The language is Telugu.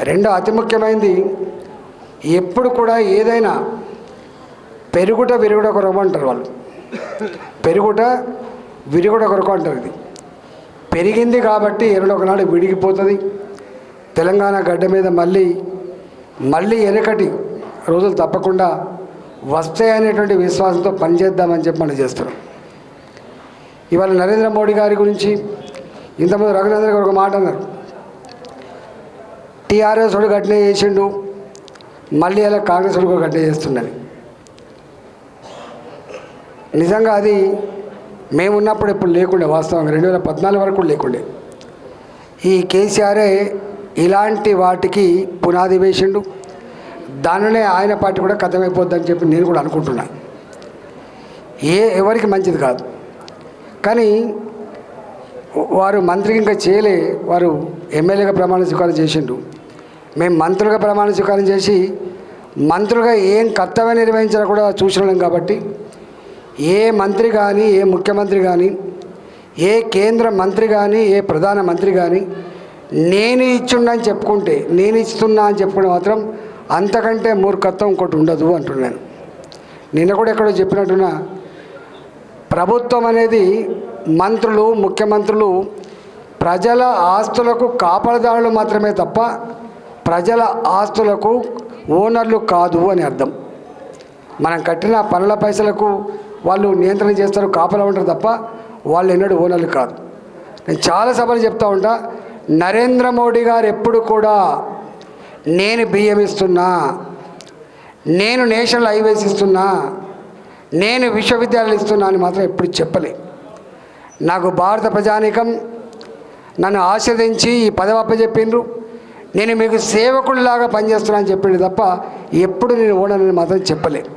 రెండో అతి ముఖ్యమైనది ఎప్పుడు కూడా ఏదైనా పెరుగుట విరుగుట కొరకు అంటారు వాళ్ళు. పెరుగుట విరుగుట కొరకు అంటారు ఇది. పెరిగింది కాబట్టి ఎన్నడో ఒకనాడు విడిగిపోతుంది. తెలంగాణ గడ్డ మీద మళ్ళీ మళ్ళీ వెనకటి రోజులు తప్పకుండా వస్తాయనేటువంటి విశ్వాసంతో పనిచేద్దామని చెప్పి మనం చేస్తున్నాం. ఇవాళ నరేంద్ర మోడీ గారి గురించి ఇంతకుముందు రఘునందర్ గారు ఒక మాట అన్నారు. టీఆర్ఎస్ వాడు గట్టినే చేసిండు. మళ్ళీ అలా కాంగ్రెస్ వాడు కూడా గట్టినే చేస్తున్నది. నిజంగా అది మేము ఉన్నప్పుడు ఇప్పుడు లేకుండే వాస్తవంగా రెండు వేల పద్నాలుగు వరకు లేకుండే. ఈ కేసీఆరే ఇలాంటి వాటికి పునాది వేసిండు. దానినే ఆయన పార్టీ కూడా కథమైపోద్దని చెప్పి నేను కూడా అనుకుంటున్నా. ఏ ఎవరికి మంచిది కాదు. కానీ వారు మంత్రికి ఇంకా చేయలే వారు ఎమ్మెల్యేగా ప్రమాణ స్వీకారం చేసిండు. మేము మంత్రులుగా ప్రమాణ స్వీకారం చేసి మంత్రులుగా ఏం కర్తవ్యం నిర్వహించాలో కూడా చూసినాం కాబట్టి ఏ మంత్రి కానీ ఏ ముఖ్యమంత్రి కానీ ఏ కేంద్ర మంత్రి కానీ ఏ ప్రధాన మంత్రి కానీ నేను ఇచ్చుండని చెప్పుకుంటే నేను ఇస్తున్నా అని చెప్పుకుంటే మాత్రం అంతకంటే మూర్ఖత్వం ఇంకోటి ఉండదు అంటున్నాను. నిన్న కూడా ఎక్కడో చెప్పినట్టున్నా ప్రభుత్వం అనేది మంత్రులు ముఖ్యమంత్రులు ప్రజల ఆస్తులకు కాపలదారులు మాత్రమే తప్ప ప్రజల ఆస్తులకు ఓనర్లు కాదు అని అర్థం. మనం కట్టిన పనుల పైసలకు వాళ్ళు నియంత్రణ చేస్తారు కాపలా ఉంటారు తప్ప వాళ్ళు ఎన్నడూ ఓనర్లు కాదు. నేను చాలా సభలు చెప్తా ఉంటా నరేంద్ర మోడీ గారు ఎప్పుడు కూడా నేను బియ్యం ఇస్తున్నా నేను నేషనల్ హైవేస్ ఇస్తున్నా నేను విశ్వవిద్యాలయాలు ఇస్తున్నా అని మాత్రం ఎప్పుడు చెప్పలే. నాకు భారత ప్రజానీకం నన్ను ఆశ్రదించి ఈ పదవి అప్పచెప్పిండ్రు. నేను మీకు సేవకుడిలాగా పనిచేస్తున్నా అని చెప్పింది తప్ప ఎప్పుడు నేను ఓడనని మాత్రం చెప్పలేదు